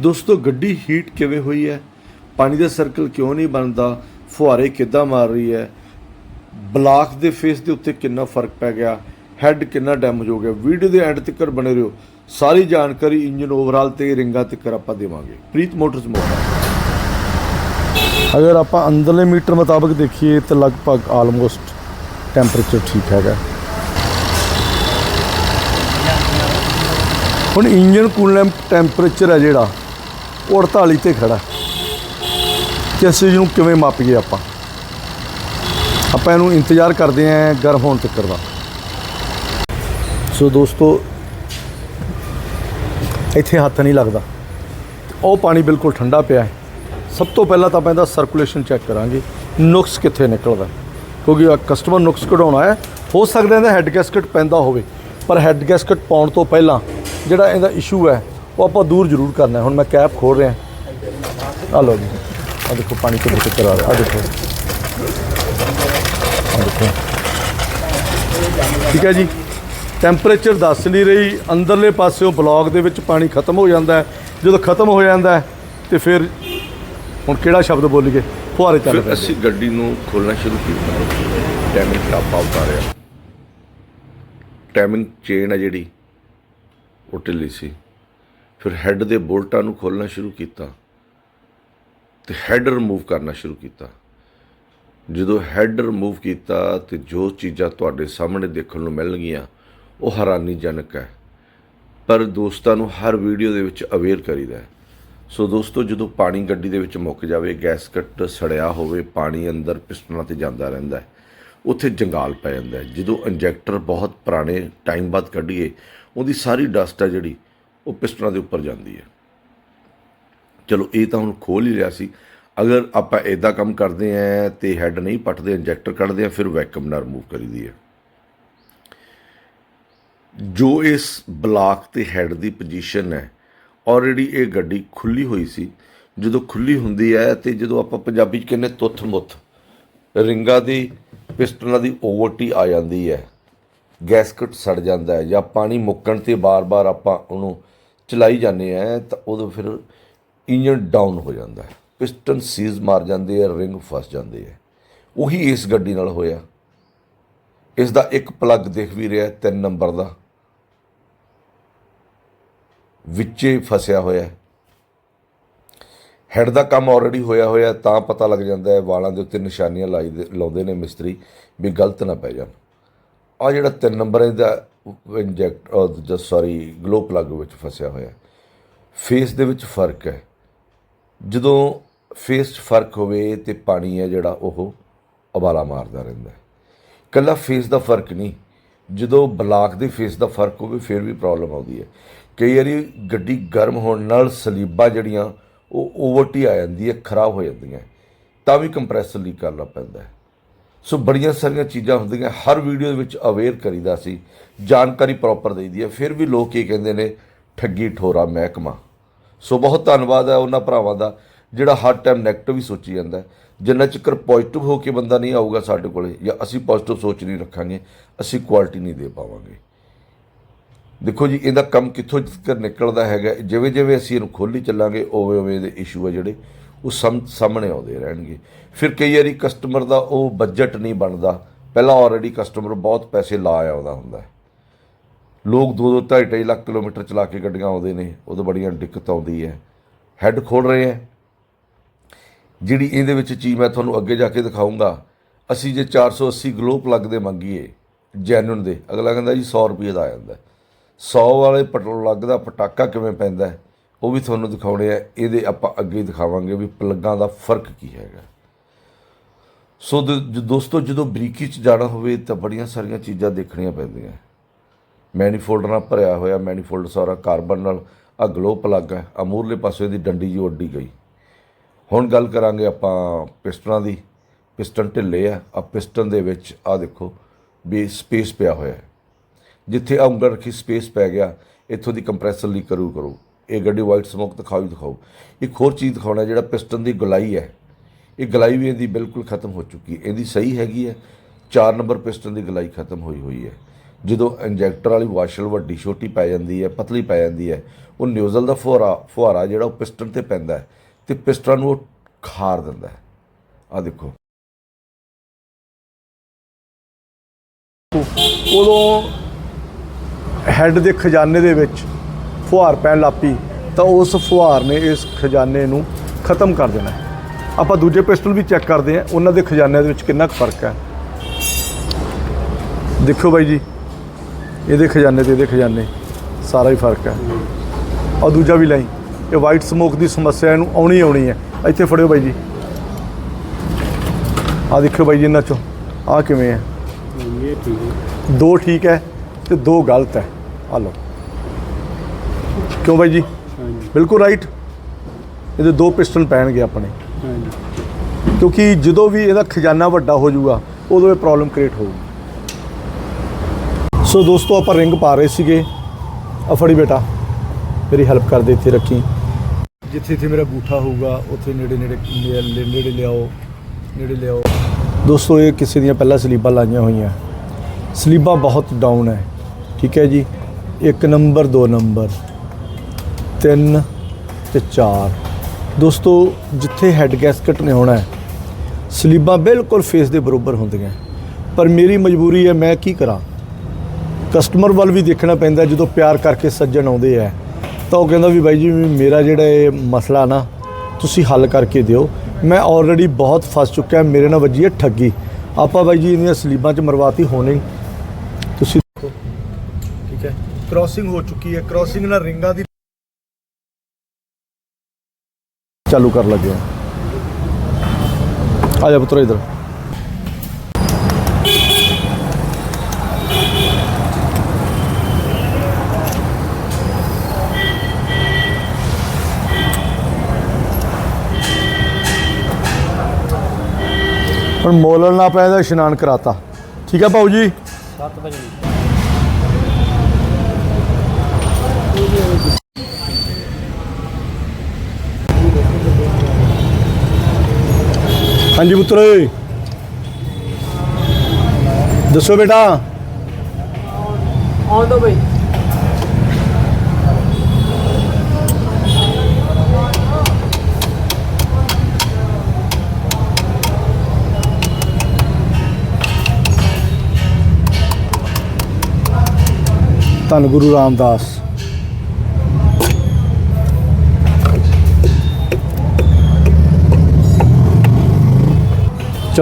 ਦੋਸਤੋ, ਗੱਡੀ ਹੀਟ ਕਿਵੇਂ ਹੋਈ ਹੈ? ਪਾਣੀ ਦਾ ਸਰਕਲ ਕਿਉਂ ਨਹੀਂ ਬਣਦਾ? ਫੁਹਾਰੇ ਕਿੱਦਾਂ ਮਾਰ ਰਹੀ ਹੈ? ਬਲਾਕ ਦੇ ਫੇਸ ਦੇ ਉੱਤੇ ਕਿੰਨਾ ਫ਼ਰਕ ਪੈ ਗਿਆ? ਹੈੱਡ ਕਿੰਨਾ ਡੈਮੇਜ ਹੋ ਗਿਆ? ਵੀਡੀਓ ਦੇ ਐਂਡ ਤੱਕ ਬਣੇ ਰਹੋ। ਸਾਰੀ ਜਾਣਕਾਰੀ ਇੰਜਨ ਓਵਰਆਲ ਤੇ ਰਿੰਗਾਂ ਤੱਕ ਆਪਾਂ ਦੇਵਾਂਗੇ। ਪ੍ਰੀਤ ਮੋਟਰਸ ਮੋਟਰ ਅਗਰ ਆਪਾਂ ਅੰਦਰਲੇ ਮੀਟਰ ਮੁਤਾਬਕ ਦੇਖੀਏ ਤਾਂ ਲਗਭਗ ਆਲਮੋਸਟ ਟੈਂਪਰੇਚਰ ਠੀਕ ਹੈਗਾ। ਹੁਣ ਇੰਜਨ ਕੂਲੈਂਟ ਟੈਂਪਰੇਚਰ ਹੈ ਜਿਹੜਾ ਉਹ 48 ਤੇ ਖੜਾ। ਕਿ ਅਸੀਂ ਇਹਨੂੰ ਕਿਵੇਂ ਮਾਪੀਏ ਆਪਾਂ? ਆਪਾਂ ਇਹਨੂੰ ਇੰਤਜ਼ਾਰ ਕਰਦੇ ਆਂ ਗਰਮ ਹੋਣ ਤੱਕ ਦਾ। ਸੋ ਦੋਸਤੋ ਇੱਥੇ ਹੱਥ ਨਹੀਂ ਲੱਗਦਾ। ਉਹ ਪਾਣੀ ਬਿਲਕੁਲ ਠੰਡਾ ਪਿਆ ਹੈ। ਸਭ ਤੋਂ ਪਹਿਲਾਂ ਤਾਂ ਆਪਾਂ ਇਹਦਾ ਸਰਕੂਲੇਸ਼ਨ ਚੈੱਕ ਕਰਾਂਗੇ। ਨੁਕਸ ਕਿੱਥੇ ਨਿਕਲਦਾ ਕਿਉਂਕਿ ਕਸਟਮਰ ਨੁਕਸ ਕਢਾਉਣਾ ਹੈ। ਹੋ ਸਕਦਾ ਇਹਦਾ ਹੈੱਡ ਗੈਸਕਟ ਪੈਂਦਾ ਹੋਵੇ। ਪਰ ਹੈੱਡ ਗੈਸਕਟ ਪਾਉਣ ਤੋਂ ਪਹਿਲਾਂ ਜਿਹੜਾ ਇਹਦਾ ਇਸ਼ੂ ਹੈ ਉਹ ਆਪਾਂ ਦੂਰ ਜ਼ਰੂਰ ਕਰਨਾ ਹੈ। ਹੁਣ ਮੈਂ ਕੈਪ ਖੋਲ ਰਿਹਾ। ਆ ਲਓ ਜੀ। ਆ ਦੇਖੋ ਪਾਣੀ ਕਿੱਧਰ ਕਿੱਧਰ ਆ ਰਿਹਾ। ਆ ਦੇਖੋ। ਆ ਦੇਖੋ। ਠੀਕ ਹੈ ਜੀ। ਟੈਂਪਰੇਚਰ ਦੱਸ ਨਹੀਂ ਰਹੀ। ਅੰਦਰਲੇ ਪਾਸਿਓਂ ਬਲੌਕ ਦੇ ਵਿੱਚ ਪਾਣੀ ਖਤਮ ਹੋ ਜਾਂਦਾ ਹੈ। ਜਦੋਂ ਖਤਮ ਹੋ ਜਾਂਦਾ ਹੈ ਤੇ ਫਿਰ ਹੁਣ ਕਿਹੜਾ ਸ਼ਬਦ ਬੋਲੀਏ? ਫੁਹਾਰੇ ਚੱਲ ਫਿਰ ਪਏ ਅਸੀਂ ਗੱਡੀ ਨੂੰ ਖੋਲਣਾ ਸ਼ੁਰੂ ਕੀਤਾ। ਟਾਈਮਿੰਗ ਟਾਪਾ ਉਤਾਰਿਆ ਟਾਈਮਿੰਗ ਚੇਨ ਹੈ ਜਿਹੜੀ। ਉਹ ਢਿੱਲੀ ਸੀ। ਫਿਰ ਹੈੱਡ ਦੇ ਬੋਲਟਾਂ ਨੂੰ ਖੋਲਣਾ ਸ਼ੁਰੂ ਕੀਤਾ ਤੇ ਹੈੱਡ ਰਿਮੂਵ ਕਰਨਾ ਸ਼ੁਰੂ ਕੀਤਾ। ਜਦੋਂ ਹੈੱਡ ਰਿਮੂਵ ਕੀਤਾ ਤੇ ਜੋ ਚੀਜ਼ਾਂ ਤੁਹਾਡੇ ਸਾਹਮਣੇ ਦੇਖਣ ਨੂੰ ਮਿਲਣਗੀਆਂ, ਉਹ ਹੈਰਾਨੀਜਨਕ ਹੈ। ਪਰ ਦੋਸਤਾਂ ਨੂੰ ਹਰ ਵੀਡੀਓ ਦੇ ਵਿੱਚ ਅਵੇਅਰ ਕਰੀਦਾ ਹੈ। ਸੋ ਦੋਸਤੋ, ਜਦੋਂ ਪਾਣੀ ਗੱਡੀ ਦੇ ਵਿੱਚ ਮੁੱਕ ਜਾਵੇ ਗੈਸਕਟ ਸੜਿਆ ਹੋਵੇ, ਪਾਣੀ ਅੰਦਰ ਪਿਸਟਨਾਂ ਤੇ ਜਾਂਦਾ ਰਹਿੰਦਾ ਹੈ, ਉੱਥੇ ਜੰਗਾਲ ਪੈ ਜਾਂਦਾ ਹੈ। ਜਦੋਂ ਇੰਜੈਕਟਰ ਬਹੁਤ ਪੁਰਾਣੇ ਟਾਈਮ ਬਾਅਦ ਕੱਢੀਏ, ਉਹਦੀ ਸਾਰੀ ਡਸਟ ਹੈ ਜਿਹੜੀ ਉਹ ਪਿਸਟਨਾਂ ਦੇ ਉੱਪਰ ਜਾਂਦੀ ਹੈ। ਚਲੋ, ਇਹ ਤਾਂ ਹੁਣ ਖੋਲ ਹੀ ਲਿਆ ਸੀ। ਅਗਰ ਆਪਾਂ ਇਦਾਂ ਕੰਮ ਕਰਦੇ ਆਂ ਤੇ ਹੈੱਡ ਨਹੀਂ ਪੱਟਦੇ ਇੰਜੈਕਟਰ ਕੱਢਦੇ ਆਂ ਫਿਰ ਵੈਕਮ ਨਾਲ ਰਿਮੂਵ ਕਰੀਦੀ ਹੈ। ਜੋ ਇਸ ਬਲਾਕ ਤੇ ਹੈੱਡ ਦੀ ਪੋਜੀਸ਼ਨ ਹੈ ਆਲਰੇਡੀ ਇਹ ਗੱਡੀ ਖੁੱਲੀ ਹੋਈ ਸੀ। ਜਦੋਂ ਖੁੱਲੀ ਹੁੰਦੀ ਹੈ ਤੇ ਜਦੋਂ ਆਪਾਂ ਪੰਜਾਬੀ ਚ ਕਹਿੰਦੇ ਤੁੱਥ ਮੁੱਥ, ਰਿੰਗਾ ਦੀ ਪਿਸਟਨਾਂ ਦੀ ਓਵਰਟੀ ਆ ਜਾਂਦੀ ਹੈ। ਗੈਸਕਟ ਸੜ ਜਾਂਦਾ ਹੈ ਜਾਂ ਪਾਣੀ ਮੁੱਕਣ ਤੇ ਬਾਰ-ਬਾਰ ਆਪਾਂ ਉਹਨੂੰ ਚਲਾਈ ਜਾਂਦੇ ਆ, ਤਾਂ ਉਦੋਂ ਫਿਰ ਇੰਜਨ ਡਾਊਨ ਹੋ ਜਾਂਦਾ ਹੈ। ਪਿਸਟਨ ਸੀਜ਼ ਮਾਰ ਜਾਂਦੇ ਆ, ਰਿੰਗ ਫਸ ਜਾਂਦੇ ਆ। ਉਹੀ ਇਸ ਗੱਡੀ ਨਾਲ ਹੋਇਆ। ਇਸ ਦਾ ਇੱਕ ਪਲੱਗ ਦੇਖ ਵੀ ਰਿਹਾ 3 ਨੰਬਰ ਦਾ। ਵਿੱਚੇ ਫਸਿਆ ਹੋਇਆ। ਹੈ ਹੈਡ ਦਾ ਕੰਮ ਆਲਰੇਡੀ ਹੋਇਆ ਹੋਇਆ, ਤਾਂ ਪਤਾ ਲੱਗ ਜਾਂਦਾ ਹੈ, ਵਾਲਾਂ ਦੇ ਉੱਤੇ ਨਿਸ਼ਾਨੀਆਂ ਲਾਈ ਦੇ- ਲਾਉਂਦੇ ਨੇ ਮਿਸਤਰੀ ਵੀ ਗਲਤ ਨਾ ਪੈ ਜਾਣ। ਆ ਜਿਹੜਾ 3 ਨੰਬਰ ਇਹਦਾ ਇੰਜੈਕਟ ਜਸ ਸੌਰੀ ਗਲੋ ਪਲੱਗ ਵਿੱਚ ਫਸਿਆ ਹੋਇਆ ਫੇਸ ਦੇ ਵਿੱਚ ਫ਼ਰਕ ਹੈ। ਜਦੋਂ ਫੇਸ 'ਚ ਫ਼ਰਕ ਹੋਵੇ ਤੇ ਪਾਣੀ ਹੈ ਜਿਹੜਾ, ਉਹ ਉਬਾਲਾ ਮਾਰਦਾ ਰਹਿੰਦਾ ਹੈ। ਕੱਲਾ ਫੇਸ ਦਾ ਫ਼ਰਕ ਨਹੀਂ। ਜਦੋਂ ਬਲਾਕ ਦੇ ਫੇਸ ਦਾ ਫ਼ਰਕ ਹੋਵੇ, ਫਿਰ ਵੀ ਪ੍ਰੋਬਲਮ ਆਉਂਦੀ ਹੈ। ਕਈ ਵਾਰੀ ਗੱਡੀ ਗਰਮ ਹੋਣ ਨਾਲ ਸਲੀਬਾਂ ਜਿਹੜੀਆਂ, ਉਹ ਓਵਰਟੀ ਆ ਜਾਂਦੀ ਹੈ, ਖਰਾਬ ਹੋ ਜਾਂਦੀਆਂ ਤਾਂ ਵੀ ਕੰਪਰੈਸਰ ਲੀਕ ਕਰਨਾ ਪੈਂਦਾ ਹੈ। ਸੋ ਬੜੀਆਂ ਸਾਰੀਆਂ ਚੀਜ਼ਾਂ ਹੁੰਦੀਆਂ, ਹਰ ਵੀਡੀਓ ਦੇ ਵਿੱਚ ਅਵੇਅਰ ਕਰੀਦਾ ਸੀ, ਜਾਣਕਾਰੀ ਪ੍ਰੋਪਰ ਦੇਈਦੀ ਹੈ, ਫਿਰ ਵੀ ਲੋਕ ਕੀ ਕਹਿੰਦੇ ਨੇ, ਠੱਗੀ ਠੋਰਾ ਮਹਿਕਮਾ। ਸੋ ਬਹੁਤ ਧੰਨਵਾਦ ਹੈ ਉਹਨਾਂ ਭਰਾਵਾਂ ਦਾ, ਜਿਹੜਾ ਹਰ ਟਾਈਮ 네ਗੇਟਿਵ ਹੀ ਸੋਚੀ ਜਾਂਦਾ ਜਿੰਨਾ ਚਿਰ ਪੋਜ਼ਿਟਿਵ ਹੋ ਕੇ ਬੰਦਾ ਨਹੀਂ ਆਊਗਾ ਸਾਡੇ ਕੋਲੇ, ਜਾਂ ਅਸੀਂ ਪੋਜ਼ਿਟਿਵ ਸੋਚ ਨਹੀਂ ਰੱਖਾਂਗੇ, ਅਸੀਂ ਕੁਆਲਿਟੀ ਨਹੀਂ ਦੇ ਪਾਵਾਂਗੇ। ਦੇਖੋ ਜੀ, ਇਹਦਾ ਕੰਮ ਕਿੱਥੋਂ ਤੱਕ ਨਿਕਲਦਾ ਹੈਗਾ ਜਿਵੇਂ ਜਿਵੇਂ ਅਸੀਂ ਇਹਨੂੰ ਖੋਲੀ ਚੱਲਾਂਗੇ ਉਵੇਂ ਉਵੇਂ ਦੇ ਇਸ਼ੂ ਆ ਜਿਹੜੇ। ਉਹ ਸਾਹਮ- ਸਾਹਮਣੇ ਆਉਂਦੇ ਰਹਿਣਗੇ। ਫਿਰ ਕਈ ਵਾਰੀ ਕਸਟਮਰ ਦਾ ਉਹ ਬਜਟ ਨਹੀਂ ਬਣਦਾ। ਪਹਿਲਾਂ ਆਲਰੇਡੀ ਕਸਟਮਰ ਬਹੁਤ ਪੈਸੇ ਲਾ ਆਉਂਦਾ ਹੁੰਦਾ ਹੈ। ਲੋਕ 2-2 2.5 ਲੱਖ ਕਿਲੋਮੀਟਰ ਚਲਾ ਕੇ ਗੱਡੀਆਂ ਆਉਂਦੇ ਨੇ। ਉਦੋਂ ਬੜੀਆਂ ਦਿੱਕਤ ਆਉਂਦੀ ਹੈ। ਹੈੱਡ ਖੋਲ ਰਹੇ ਹੈ। ਜਿਹੜੀ ਇਹਦੇ ਵਿੱਚ ਚੀਜ਼ ਮੈਂ ਤੁਹਾਨੂੰ ਅੱਗੇ ਜਾ ਕੇ ਦਿਖਾਊਂਗਾ। ਅਸੀਂ ਜੇ 480 ਗਲੋ ਪਲੱਗ ਦੇ ਮੰਗੀਏ ਜੈਨੂਨ ਦੇ, ਅਗਲਾ ਕਹਿੰਦਾ ਜੀ 100 ਰੁਪਏ ਦਾ ਆ ਜਾਂਦਾ 100 ਵਾਲੇ ਪਲੱਗ ਦਾ ਪਟਾਕਾ ਕਿਵੇਂ ਪੈਂਦਾ ਉਹ ਵੀ ਤੁਹਾਨੂੰ ਦਿਖਾਉਣੇ ਆ, ਇਹਦੇ ਆਪਾਂ ਅੱਗੇ ਦਿਖਾਵਾਂਗੇ ਵੀ ਪਲੱਗਾਂ ਦਾ ਫ਼ਰਕ ਕੀ ਹੈਗਾ। ਸੋ ਦ- ਦੋਸਤੋ, ਜਦੋਂ ਬਰੀਕੀ ਚ ਜਾਣਾ ਹੋਵੇ ਤਾਂ ਬੜੀਆਂ ਸਾਰੀਆਂ ਚੀਜ਼ਾਂ ਦੇਖਣੀਆਂ ਪੈਂਦੀਆਂ। ਮੈਨੀਫੋਲਡ ਨਾਲ ਭਰਿਆ ਹੋਇਆ ਮੈਨੀਫੋਲਡ ਸਾਰਾ ਕਾਰਬਨ ਨਾਲ ਆ ਗਲੋ ਪਲੱਗ ਹੈ, ਅਮੂਰਲੇ ਪਾਸੇ ਦੀ ਡੰਡੀ ਜੀ ਉੱਡੀ ਗਈ। ਹੁਣ ਗੱਲ ਕਰਾਂਗੇ ਆਪਾਂ ਪਿਸਟਨਾਂ ਦੀ। ਪਿਸਟਨ ਢਿੱਲੇ ਆ ਆ ਪਿਸਟਨ ਦੇ ਵਿੱਚ ਆ ਦੇਖੋ ਵੀ ਸਪੇਸ ਪਿਆ ਹੋਇਆ ਹੈ। ਜਿੱਥੇ ਆ ਉਂਗਲ ਰੱਖੀ ਸਪੇਸ ਪੈ ਗਿਆ, ਇੱਥੋਂ ਦੀ ਕੰਪਰੈਸਰ ਲਈ ਕਰੂ ਕਰੂ ਇਹ ਗੱਡੀ ਵਾਈਟ ਸਮੋਕ ਦਿਖਾਓ ਦਿਖਾਓ। ਇੱਕ ਹੋਰ ਚੀਜ਼ ਦਿਖਾਉਣਾ, ਜਿਹੜਾ ਪਿਸਟਨ ਦੀ ਗੁਲਾਈ ਹੈ, ਇਹ ਗਲਾਈ ਵੀ ਇਹਦੀ ਬਿਲਕੁਲ ਖਤਮ ਹੋ ਚੁੱਕੀ ਹੈ। ਇਹਦੀ ਸਹੀ ਹੈਗੀ ਹੈ 4 ਨੰਬਰ ਪਿਸਟਨ ਦੀ ਗਲਾਈ ਖਤਮ ਹੋਈ ਹੋਈ ਹੈ। ਜਦੋਂ ਇੰਜੈਕਟਰ ਵਾਲੀ ਵਾਸ਼ਲ ਵੱਡੀ ਛੋਟੀ ਪੈ ਜਾਂਦੀ ਹੈ, ਪਤਲੀ ਪੈ ਜਾਂਦੀ ਹੈ, ਉਹ ਨਿਊਜ਼ਲ ਦਾ ਫੁਹਾਰਾ ਫੁਹਾਰਾ ਜਿਹੜਾ ਉਹ ਪਿਸਟਨ ਤੇ ਪੈਂਦਾ ਹੈ ਤੇ ਪਿਸਟਨ ਨੂੰ ਉਹ ਖਾਰ ਦਿੰਦਾ ਹੈ। ਆ ਦੇਖੋ। ਉਦੋਂ ਹੈੱਡ ਦੇ ਖਜ਼ਾਨੇ ਦੇ ਵਿੱਚ ਫੁਹਾਰ ਪੈਣ ਲੱਪੀ ਤਾਂ ਉਸ ਫੁਹਾਰ ਨੇ ਇਸ ਖਜ਼ਾਨੇ ਨੂੰ ਖਤਮ ਕਰ ਦੇਣਾ। ਆਪਾਂ ਦੂਜੇ ਪਿਸਟਲ ਵੀ ਚੈੱਕ ਕਰਦੇ ਹਾਂ ਉਹਨਾਂ ਦੇ ਖਜ਼ਾਨਿਆਂ ਦੇ ਵਿੱਚ ਕਿੰਨਾ ਕੁ ਫ਼ਰਕ ਹੈ। ਦੇਖੋ ਬਾਈ ਜੀ ਇਹਦੇ ਖਜ਼ਾਨੇ ਤੇ ਇਹਦੇ ਖਜ਼ਾਨੇ ਸਾਰਾ ਹੀ ਫ਼ਰਕ ਹੈ। ਔਰ ਦੂਜਾ ਵੀ ਲਾਈ ਇਹ ਵਾਈਟ ਸਮੋਕ ਦੀ ਸਮੱਸਿਆ ਇਹਨੂੰ ਆਉਣੀ ਆਉਣੀ ਹੈ। ਇੱਥੇ ਫੜਿਓ ਬਾਈ ਜੀ। ਆ ਦੇਖਿਓ ਬਾਈ ਜੀ ਇਹਨਾਂ ਚੋਂ ਆ ਕਿਵੇਂ ਹੈ? ਇਹ ਠੀਕ ਹੈ। ਦੋ ਠੀਕ ਹੈ ਤੇ ਦੋ ਗਲਤ ਹੈ। ਆ ਲਓ। ਕਿਉਂ ਬਾਈ ਜੀ? ਹਾਂਜੀ। ਬਿਲਕੁਲ ਰਾਈਟ ਇਹਦੇ ਦੋ ਪਿਸਟਨ ਪੈਣਗੇ ਆਪਣੇ। ਹਾਂਜੀ। ਕਿਉਂਕਿ ਜਦੋਂ ਵੀ ਇਹਦਾ ਖਜ਼ਾਨਾ ਵੱਡਾ ਹੋ ਜਾਊਗਾ ਉਦੋਂ ਇਹ ਪ੍ਰੋਬਲਮ ਕ੍ਰੀਏਟ ਹੋਊਗੀ। ਸੋ ਦੋਸਤੋ ਆਪਾਂ ਰਿੰਗ ਪਾ ਰਹੇ ਸੀਗੇ। ਆ ਫੜੀ ਬੇਟਾ। ਮੇਰੀ ਹੈਲਪ ਕਰ ਦੇ ਇੱਥੇ ਰੱਖੀ। ਜਿੱਥੇ ਇੱਥੇ ਮੇਰਾ ਬੂਠਾ ਹੋਊਗਾ ਉੱਥੇ ਨੇੜੇ ਨੇੜੇ ਨੇੜੇ ਨੇੜੇ ਲਿਆਓ। ਨੇੜੇ ਲਿਆਓ। ਦੋਸਤੋ ਇਹ ਕਿਸੇ ਦੀਆਂ ਪਹਿਲਾਂ ਸਲੀਬਾਂ ਲਾਈਆਂ ਹੋਈਆਂ। ਸਲੀਬਾਂ ਬਹੁਤ ਡਾਊਨ ਹੈ। ਠੀਕ ਹੈ ਜੀ? ਇੱਕ ਨੰਬਰ ਦੋ ਨੰਬਰ ਤਿੰਨ ਤੇ ਚਾਰ। ਦੋਸਤੋ, ਜਿੱਥੇ ਹੈੱਡ ਗੈਸਕਟ ਨੇ ਹੋਣਾ ਹੈ, ਸਲੀਬਾਂ ਬਿਲਕੁਲ ਫੇਸ ਦੇ ਬਰੋਬਰ ਹੁੰਦੀਆਂ। ਪਰ ਮੇਰੀ ਮਜਬੂਰੀ ਹੈ, ਮੈਂ ਕੀ ਕਰਾਂ? ਕਸਟਮਰ ਵੱਲ ਵੀ ਦੇਖਣਾ ਪੈਂਦਾ, ਜਦੋਂ ਪਿਆਰ ਕਰਕੇ ਸੱਜਣ ਆਉਂਦੇ ਆ। ਤਾਂ ਉਹ ਕਹਿੰਦਾ ਵੀ ਬਾਈ ਜੀ ਮੇਰਾ ਜਿਹੜਾ ਇਹ ਮਸਲਾ ਨਾ, ਤੁਸੀਂ ਹੱਲ ਕਰਕੇ ਦਿਓ। ਮੈਂ ਆਲਰੇਡੀ ਬਹੁਤ ਫਸ ਚੁੱਕਿਆ, ਮੇਰੇ ਨਾਲ ਵੱਜੀ ਹੈ ਠੱਗੀ। ਆਪਾਂ ਬਾਈ ਜੀ, ਇਹਦੀਆਂ ਸਲੀਬਾਂ 'ਚ ਮਰਵਾਤੀ ਹੋਣੀ। ਤੁਸੀਂ ਦੇਖੋ। ਠੀਕ ਹੈ? ਕ੍ਰਾਸਿੰਗ ਹੋ ਚੁੱਕੀ ਹੈ। ਕ੍ਰਾਸਿੰਗ ਨਾਲ ਰਿੰਗਾਂ ਦੀ ਚਾਲੂ ਕਰਨ ਲੱਗੇ ਹਾਂ। ਆ ਜਾ ਪੁੱਤਰ ਇਧਰ। ਹੁਣ ਮੋਲਣ ਨਾ ਪਿਆ ਇਹਦਾ ਇਸ਼ਨਾਨ ਕਰਾਤਾ। ਠੀਕ ਹੈ ਭਾਊ ਜੀ? 7 ਵਜੇ। ਹਾਂਜੀ ਪੁੱਤਰ ਦੱਸੋ ਬੇਟਾ। ਆਉਣ ਦੋ ਬਈ। ਧੰਨ ਗੁਰੂ ਰਾਮਦਾਸ।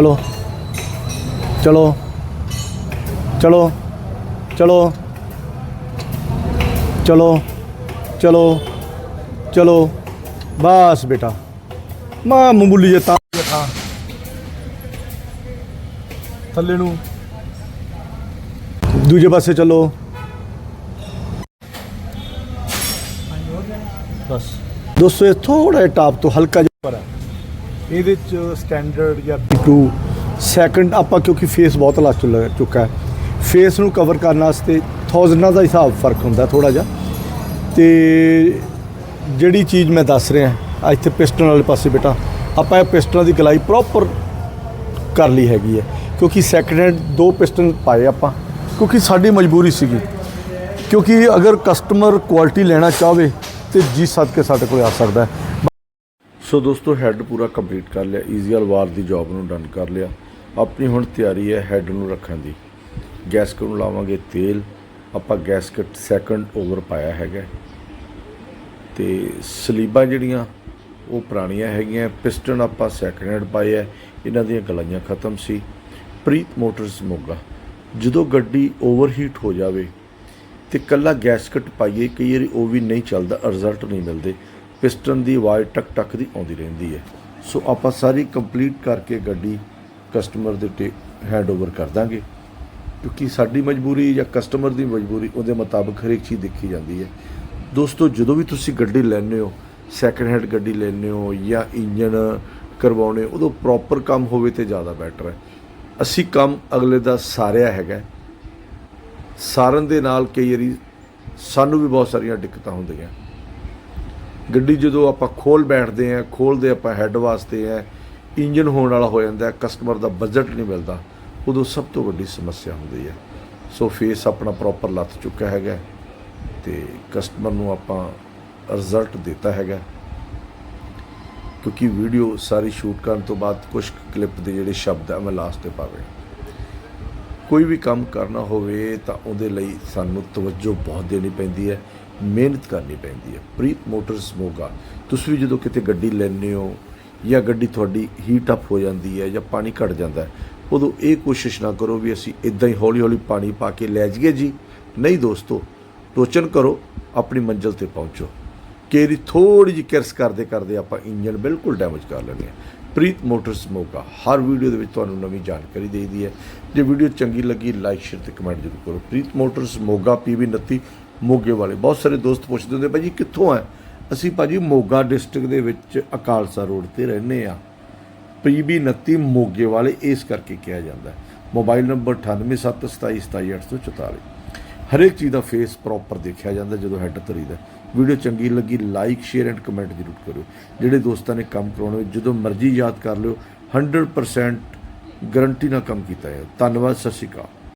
ਚਲੋ। ਚਲੋ। ਚਲੋ। ਚਲੋ। ਚਲੋ। ਚਲੋ। ਚਲੋ। ਬਸ ਬੇਟਾ। ਮਾਂ ਮਾਮੂਲੀ ਜਿਹਾ ਤਾਂ ਥਾਂ ਥੱਲੇ ਨੂੰ। ਦੂਜੇ ਪਾਸੇ ਚਲੋ। ਬਸ। ਦੋਸਤੋ ਇਹ ਥੋੜਾ ਟਾਪ ਤੋਂ ਹਲਕਾ ਜਿਹਾ ਪਰ ਹੈ। ਇਹਦੇ ਚ ਸਟੈਂਡਰਡ ਜਾਂ B2 ਸੈਕੰਡ ਆਪਾਂ ਕਿਉਂਕਿ ਫੇਸ ਬਹੁਤ ਲੱਗ ਚੁੱਲਾ- ਚੁੱਕਾ ਹੈ। ਫੇਸ ਨੂੰ ਕਵਰ ਕਰਨ ਵਾਸਤੇ ਥਾਊਜ਼ੈਂਡਾਂ ਦਾ ਹਿਸਾਬ ਫ਼ਰਕ ਹੁੰਦਾ ਥੋੜਾ ਜਿਹਾ। ਤੇ ਜਿਹੜੀ ਚੀਜ਼ ਮੈਂ ਦੱਸ ਰਿਹਾ ਇੱਥੇ ਪਿਸਟਨ ਵਾਲੇ ਪਾਸੇ ਬੇਟਾ, ਆਪਾਂ ਇਹ ਪਿਸਟਨਾਂ ਦੀ ਗਲਾਈ ਪ੍ਰੋਪਰ ਕਰ ਲਈ ਹੈਗੀ ਹੈ। ਕਿਉਂਕਿ ਸੈਕੰਡ ਹੈਂਡ ਦੋ ਪਿਸਟਨ ਪਾਏ ਆਪਾਂ, ਕਿਉਂਕਿ ਸਾਡੀ ਮਜਬੂਰੀ ਸੀਗੀ। ਕਿਉਂਕਿ ਅਗਰ ਕਸਟਮਰ ਕੁਆਲਿਟੀ ਲੈਣਾ ਚਾਹਵੇ, ਤੇ ਜੀ ਸਦਕੇ ਸਾਡੇ ਕੋਲ ਆ ਸਕਦਾ ਹੈ। ਸੋ ਦੋਸਤੋ ਹੈੱਡ ਪੂਰਾ ਕੰਪਲੀਟ ਕਰ ਲਿਆ। ਈਜ਼ੀ ਵਾਰ ਦੀ ਜੌਬ ਨੂੰ ਡਨ ਕਰ ਲਿਆ। ਆਪਣੀ ਹੁਣ ਤਿਆਰੀ ਹੈ ਹੈੱਡ ਨੂੰ ਰੱਖਣ ਦੀ। ਗੈਸਕਟ ਨੂੰ ਲਾਵਾਂਗੇ ਤੇਲ। ਆਪਾਂ ਗੈਸਕਟ ਸੈਕੰਡ ਓਵਰ ਪਾਇਆ ਹੈਗਾ। ਤੇ ਸਲੀਬਾਂ ਜਿਹੜੀਆਂ, ਉਹ ਪੁਰਾਣੀਆਂ ਹੈਗੀਆਂ। ਪਿਸਟਨ ਆਪਾਂ ਸੈਕੰਡ ਹੈਂਡ ਪਾਏ ਹੈ। ਇਹਨਾਂ ਦੀਆਂ ਗਲਾਈਆਂ ਖਤਮ ਸੀ। ਪ੍ਰੀਤ ਮੋਟਰਸ ਮੋਗਾ। ਜਦੋਂ ਗੱਡੀ ਓਵਰਹੀਟ ਹੋ ਜਾਵੇ ਤੇ ਕੱਲਾ ਗੈਸਕਟ ਪਾਈਏ, ਕਈ ਵਾਰੀ ਉਹ ਵੀ ਨਹੀਂ ਚੱਲਦਾ ਰਿਜ਼ਲਟ ਨਹੀਂ ਮਿਲਦੇ। ਪਿਸਟਨ ਦੀ ਆਵਾਜ਼ ਟਕ ਟਕ ਦੀ ਆਉਂਦੀ ਰਹਿੰਦੀ ਹੈ। ਸੋ ਆਪਾਂ ਸਾਰੀ ਕੰਪਲੀਟ ਕਰਕੇ ਗੱਡੀ ਕਸਟਮਰ ਦੇ ਤੇ ਹੈਂਡਓਵਰ ਕਰ ਦਾਂਗੇ। ਕਿਉਂਕਿ ਸਾਡੀ ਮਜਬੂਰੀ ਜਾਂ ਕਸਟਮਰ ਦੀ ਮਜਬੂਰੀ ਉਹਦੇ ਮੁਤਾਬਕ ਹਰੇਕ ਚੀਜ਼ ਦੇਖੀ ਜਾਂਦੀ ਹੈ। ਦੋਸਤੋ, ਜਦੋਂ ਵੀ ਤੁਸੀਂ ਗੱਡੀ ਲੈਂਦੇ ਹੋ ਸੈਕੰਡ ਹੈਂਡ ਗੱਡੀ ਲੈਂਦੇ ਹੋ ਜਾਂ ਇੰਜਨ ਕਰਵਾਉਣੇ ਉਦੋਂ ਪ੍ਰੋਪਰ ਕੰਮ ਹੋਵੇ ਤੇ ਜ਼ਿਆਦਾ ਬੈਟਰ ਹੈ। ਅਸੀਂ ਕੰਮ ਅਗਲੇ ਦਾ ਸਾਰਿਆ ਹੈਗਾ ਸਾਰਨ ਦੇ ਨਾਲ ਕਈ ਵਾਰੀ ਸਾਨੂੰ ਵੀ ਬਹੁਤ ਸਾਰੀਆਂ ਦਿੱਕਤਾਂ ਹੁੰਦੀਆਂ। ਗੱਡੀ ਜਦੋਂ ਆਪਾਂ ਖੋਲ ਬੈਠਦੇ ਆ ਖੋਲਦੇ ਆਪਾਂ ਹੈੱਡ ਵਾਸਤੇ ਆ ਇੰਜਨ ਹੋਣ ਵਾਲਾ ਹੋ ਜਾਂਦਾ ਕਸਟਮਰ ਦਾ ਬਜਟ ਨਹੀਂ ਮਿਲਦਾ, ਉਦੋਂ ਸਭ ਤੋਂ ਵੱਡੀ ਸਮੱਸਿਆ ਹੁੰਦੀ ਹੈ। ਸੋ ਫੇਸ ਆਪਣਾ ਪ੍ਰੋਪਰ ਲੱਥ ਚੁੱਕਾ ਹੈਗਾ ਤੇ ਕਸਟਮਰ ਨੂੰ ਆਪਾਂ ਰਿਜ਼ਲਟ ਦਿੱਤਾ ਹੈਗਾ ਕਿਉਂਕਿ ਵੀਡੀਓ ਸਾਰੀ ਸ਼ੂਟ ਕਰਨ ਤੋਂ ਬਾਅਦ ਕੁਝ ਕਲਿੱਪ ਦੇ ਜਿਹੜੇ ਸ਼ਬਦ ਆ ਮੈਂ ਲਾਸਟ ਤੇ ਪਾਵੇ ਕੋਈ ਵੀ ਕੰਮ ਕਰਨਾ ਹੋਵੇ ਤਾਂ ਉਹਦੇ ਲਈ ਸਾਨੂੰ ਤਵੱਜੋ ਬਹੁਤ ਦੇਣੀ ਪੈਂਦੀ ਹੈ, ਮਿਹਨਤ ਕਰਨੀ ਪੈਂਦੀ ਹੈ। ਪ੍ਰੀਤ ਮੋਟਰਸ ਮੋਗਾ, ਤੁਸੀਂ ਵੀ ਜਦੋਂ ਕਿਤੇ ਗੱਡੀ ਲੈਂਦੇ ਹੋ ਜਾਂ ਗੱਡੀ ਤੁਹਾਡੀ ਹੀਟ ਅਪ ਹੋ ਜਾਂਦੀ ਹੈ ਜਾਂ ਪਾਣੀ ਘਟ ਜਾਂਦਾ ਹੈ, ਉਦੋਂ ਇਹ ਕੋਸ਼ਿਸ਼ ਨਾ ਕਰੋ ਵੀ ਅਸੀਂ ਇਦਾਂ ਹੀ ਹੌਲੀ ਹੌਲੀ ਪਾਣੀ ਪਾ ਕੇ ਲੈ ਜਾਈਏ ਜੀ। ਨਹੀਂ ਦੋਸਤੋ ਟੋਚਨ ਕਰੋ, ਆਪਣੀ ਮੰਜ਼ਿਲ ਤੇ ਪਹੁੰਚੋ। ਕੇਰੀ ਥੋੜੀ ਜਿਹੀ ਕਿਰਸ ਕਰਦੇ ਕਰਦੇ ਆਪਾਂ ਇੰਜਨ ਬਿਲਕੁਲ ਡੈਮੇਜ ਕਰ ਲੈਂਦੇ ਹਾਂ। ਪ੍ਰੀਤ ਮੋਟਰਸ ਮੋਗਾ ਹਰ ਵੀਡੀਓ ਦੇ ਵਿੱਚ ਤੁਹਾਨੂੰ ਨਵੀਂ ਜਾਣਕਾਰੀ ਦੇਈਦੀ ਹੈ ਜੇ ਵੀਡੀਓ ਚੰਗੀ ਲੱਗੀ ਲਾਈਕ ਸ਼ੇਅਰ ਤੇ ਕਮੈਂਟ ਜ਼ਰੂਰ ਕਰੋ। ਪ੍ਰੀਤ ਮੋਟਰਸ ਮੋਗਾ ਪੀਵੀ 29 ਮੋਗੇ ਵਾਲੇ। ਬਹੁਤ ਸਾਰੇ ਦੋਸਤ ਪੁੱਛਦੇ ਹੁੰਦੇ, ਭਾਜੀ, ਕਿੱਥੋਂ ਆ? ਅਸੀਂ ਭਾਜੀ ਮੋਗਾ ਡਿਸਟ੍ਰਿਕਟ ਦੇ ਵਿੱਚ ਅਕਾਲਸਾ ਰੋਡ ਤੇ ਰਹਿੰਦੇ ਆ ਪੀਬੀ 29 ਮੋਗੇ ਵਾਲੇ, ਇਸ ਕਰਕੇ ਕਿਹਾ ਜਾਂਦਾ। ਮੋਬਾਈਲ ਨੰਬਰ 9872272844 ਹਰੇਕ ਚੀਜ਼ ਦਾ ਫੇਸ ਪ੍ਰੋਪਰ ਦੇਖਿਆ ਜਾਂਦਾ ਜਦੋਂ ਹੈਡ ਧਰੀਦਾ। ਵੀਡੀਓ ਚੰਗੀ ਲੱਗੀ ਲਾਈਕ ਸ਼ੇਅਰ ਐਂਡ ਕਮੈਂਟ ਜ਼ਰੂਰ ਕਰਿਓ। ਜਿਹੜੇ ਦੋਸਤਾਂ ਨੇ ਕੰਮ ਕਰਾਉਣਾ ਜਦੋਂ ਮਰਜ਼ੀ ਯਾਦ ਕਰ ਲਿਓ 100% ਗਰੰਟੀ ਨਾਲ ਕੰਮ ਕੀਤਾ ਹੈ। ਧੰਨਵਾਦ, ਸਤਿ ਸ਼੍ਰੀ ਅਕਾਲ।